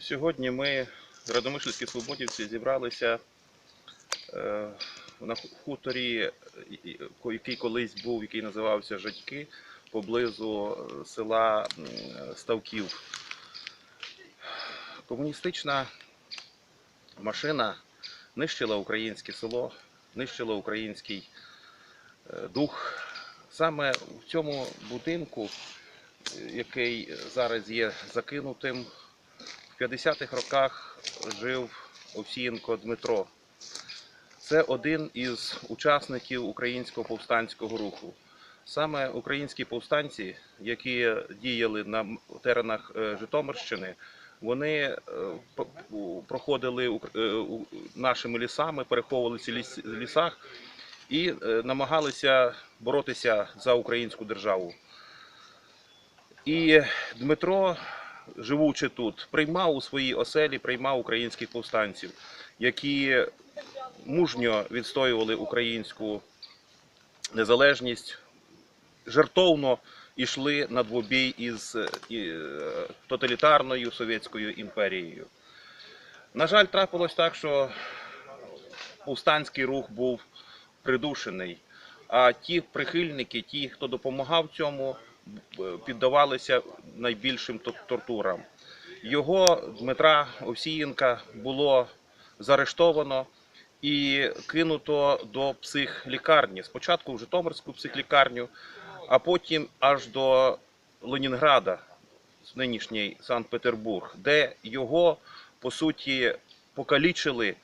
Сьогодні ми, радомишльські свободівці, зібралися е, на хуторі, який колись був, який називався Жадьки, поблизу е, села Ставків. Комуністична машина нищила українське село, нищила український е, дух. Саме в цьому будинку, який зараз є закинутим, 50-х роках жив Овсієнко Дмитро. Це один із учасників українського повстанського руху. Саме українські повстанці, які діяли на теренах е, Житомирщини, вони е, проходили е, нашими лісами, переховувалися в лісах і намагалися боротися за українську державу. І Дмитро, живучи тут, приймав у своїй оселі, приймав українських повстанців, які мужньо відстоювали українську незалежність, жертовно йшли на двобій із е, е, тоталітарною совєтською імперією. На жаль, трапилось так, що повстанський рух був придушений, а ті прихильники, ті, хто допомагав цьому, піддавалися найбільшим тортурам. Його Дмитра Овсієнка було заарештовано і кинуто до психлікарні. Спочатку в Житомирську психлікарню, а потім аж до Ленінграда, нинішній Санкт-Петербург, де його по суті покалічили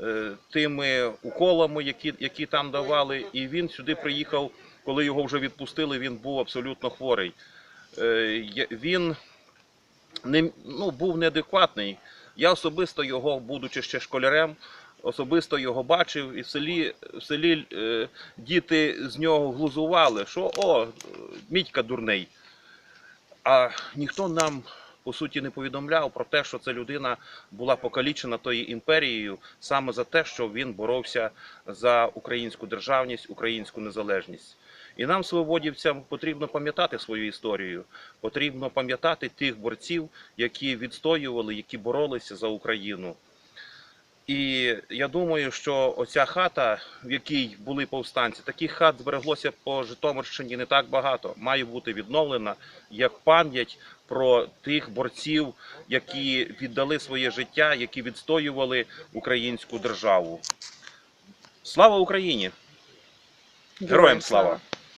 е, тими уколами, які, які там давали, і він сюди приїхав, коли його вже відпустили, він був абсолютно хворий. Е, Він не, ну, був неадекватний. Я особисто його, будучи ще школярем, особисто його бачив, і в селі, в селі е, діти з нього глузували, що о, Мітька дурний. А ніхто нам по суті не повідомляв про те, що ця людина була покалічена тою імперією саме за те, що він боровся за українську державність, українську незалежність. І нам, свободівцям, потрібно пам'ятати свою історію, потрібно пам'ятати тих борців, які відстоювали, які боролися за Україну. І я думаю, що оця хата, в якій були повстанці, таких хат збереглося по Житомирщині не так багато. Має бути відновлена як пам'ять про тих борців, які віддали своє життя, які відстоювали українську державу. Слава Україні! Героям слава!